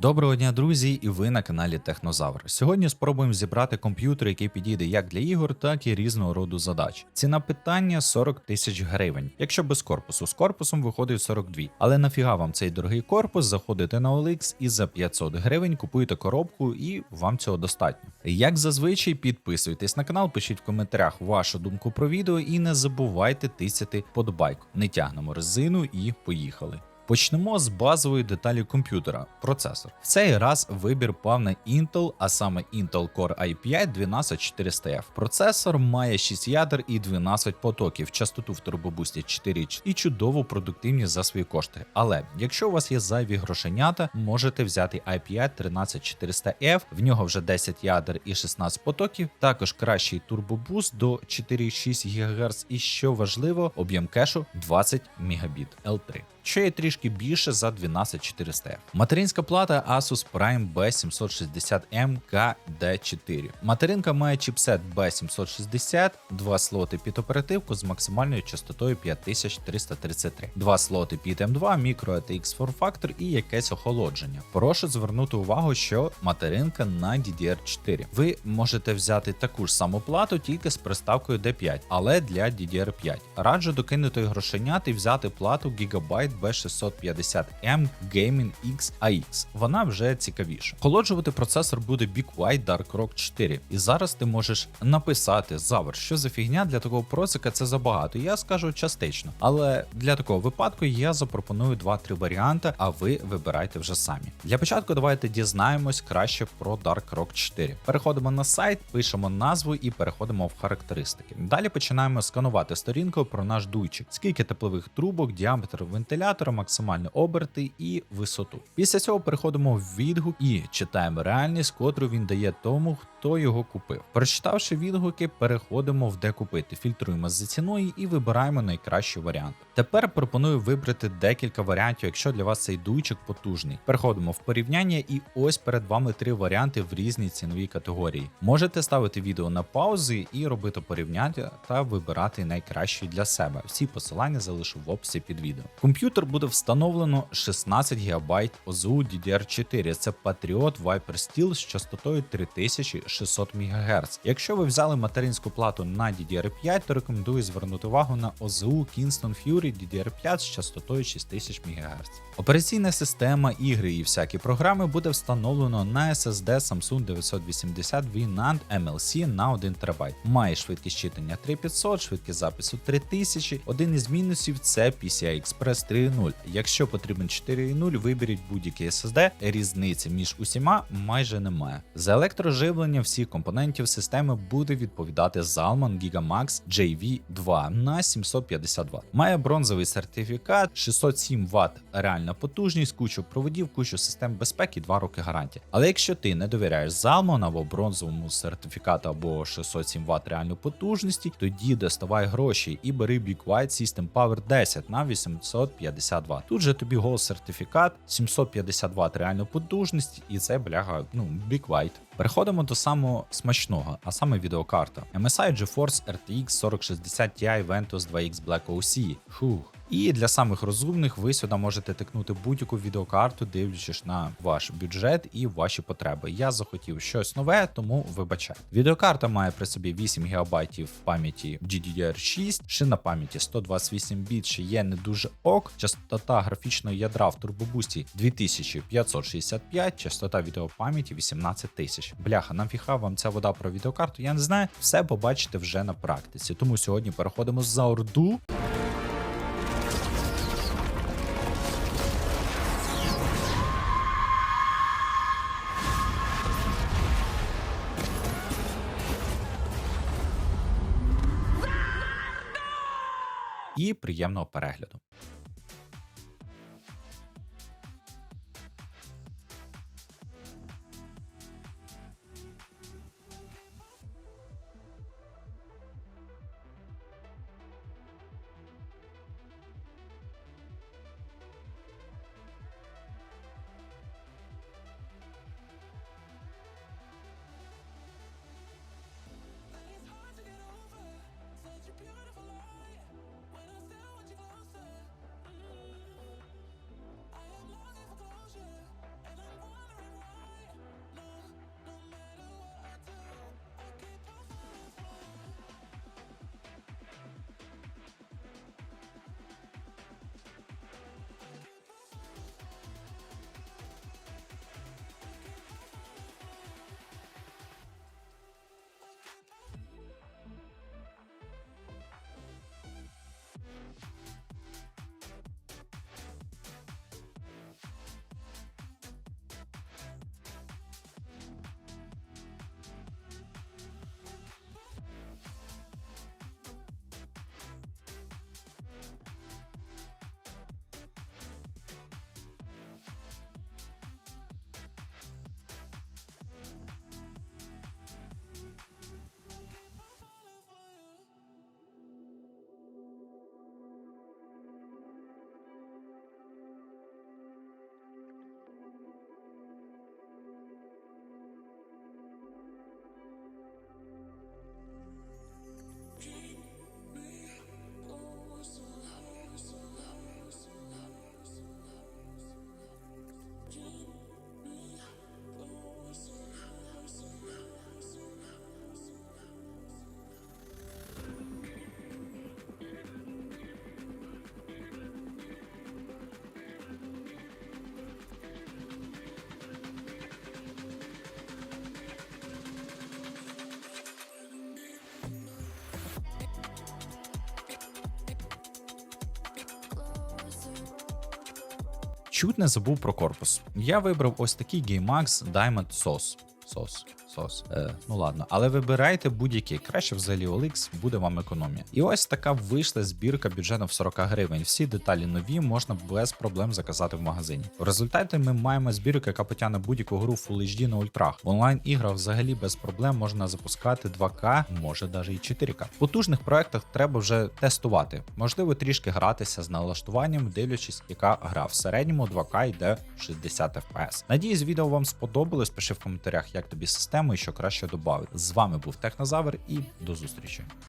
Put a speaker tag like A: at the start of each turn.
A: Доброго дня, друзі, і ви на каналі Технозавр. Сьогодні спробуємо зібрати комп'ютер, який підійде як для ігор, так і різного роду задач. Ціна питання 40 тисяч гривень. Якщо без корпусу, з корпусом виходить 42. Але нафіга вам цей дорогий корпус, заходите на OLX і за 500 гривень купуєте коробку, і вам цього достатньо. Як зазвичай, підписуйтесь на канал, пишіть в коментарях вашу думку про відео і не забувайте тисяти подобайку. Не тягнемо резину і поїхали. Почнемо з базової деталі комп'ютера процесор. В цей раз вибір пав на Intel, а саме Intel Core i5 12400F. Процесор має 6 ядер і 12 потоків, частоту в турбобусті 4 і чудову продуктивність за свої кошти. Але якщо у вас є зайві грошенята, можете взяти i5 13400F, в нього вже 10 ядер і 16 потоків, також кращий турбобуст до 4,6 ГГц і що важливо, об'єм кешу 20 Мбіт L3 що є трішки більше за 12400F. Материнська плата Asus Prime B760M KD4. Материнка має чіпсет B760, два слоти під оперативку з максимальною частотою 5333, два слоти під M2, Micro ATX Form Factor і якесь охолодження. Прошу звернути увагу, що материнка на DDR4. Ви можете взяти таку ж саму плату, тільки з приставкою D5, але для DDR5. Раджу докинути грошенят і взяти плату Gigabyte B650M Gaming X AX. Вона вже цікавіша. Холоджувати процесор буде White Dark Rock 4. І зараз ти можеш написати завер, що за фігня для такого процика це забагато. Я скажу частично. Але для такого випадку я запропоную 2-3 варіанти, а ви вибирайте вже самі. Для початку давайте дізнаємось краще про Dark Rock 4. Переходимо на сайт, пишемо назву і переходимо в характеристики. Далі починаємо сканувати сторінку про наш дуйчик, скільки теплових трубок, діаметр вентилятора, максимальні оберти і висоту. Після цього переходимо в відгук і читаємо реальність, котру він дає тому, хто його купив. Прочитавши відгуки, переходимо в де купити, фільтруємо за ціною і вибираємо найкращий варіант. Тепер пропоную вибрати декілька варіантів, якщо для вас цей дуйчик потужний. Переходимо в порівняння, і ось перед вами три варіанти в різній ціновій категорії. Можете ставити відео на паузи і робити порівняння та вибирати найкращий для себе. Всі посилання залишу в описі під відео. Комп'ютер буде встановлено 16 ГБ ОЗУ DDR4. Це Patriot Viper Steel з частотою 3600 МГц. Якщо ви взяли материнську плату на DDR5, то рекомендую звернути увагу на ОЗУ Kingston Fury DDR5 з частотою 6000 МГц. Операційна система, ігри і всякі програми буде встановлено на SSD Samsung 980 VNAND MLC на 1 ТБ. Має швидкість читання 3500, швидкість запису 3000. Один із мінусів це PCI Express 3.0. Якщо потрібен 4.0, виберіть будь-який SSD, різниці між усіма майже немає. За електроживлення всіх компонентів системи буде відповідати Zalman Gigamax JV2 на 750 Вт. Має бронзовий сертифікат, 607 Вт реальна потужність, кучу проводів, кучу систем безпеки, 2 роки гарантії. Але якщо ти не довіряєш Zalman або бронзовому сертифікату або 607 Вт реальної потужності, тоді доставай гроші і бери Big White System Power 10 на 850 Вт. Тут же тобі голос сертифікат, 750 Вт реальної потужність, і це бляга, ну, Big White. Переходимо до самого смачного, а саме відеокарта. MSI GeForce RTX 4060 Ti Ventus 2X Black OC. Фух. І для самих розумних ви сюди можете тикнути будь-яку відеокарту, дивлячись на ваш бюджет і ваші потреби. Я захотів щось нове, тому вибачай. Відеокарта має при собі 8 ГБ пам'яті GDDR6, шина пам'яті 128 біт, ще є не дуже ок. Частота графічного ядра в турбобусті 2565, частота відеопам'яті 18000. Бляха, нафіга вам ця вода про відеокарту, я не знаю. Все побачите вже на практиці. Тому сьогодні переходимо за орду. І приємного перегляду. Чуть не забув про корпус. Я вибрав ось такий GameMax Diamond Sauce. Сос, сос. Е, ну ладно, але вибирайте будь-який. Краще взагалі OLX, буде вам економія. І ось така вийшла збірка бюджетом в 40 гривень. Всі деталі нові можна без проблем заказати в магазині. В результаті ми маємо збірку, яка потягне будь-яку гру Full HD на ультрах. Онлайн іграх взагалі без проблем можна запускати 2К, може навіть і 4К. В потужних проектах треба вже тестувати. Можливо, трішки гратися з налаштуванням, дивлячись, яка гра. В середньому 2К йде 60 FPS. Надіюсь, відео вам сподобалось. Пиши в коментарях, як тобі система і що краще додати. З вами був Технозавр і до зустрічі.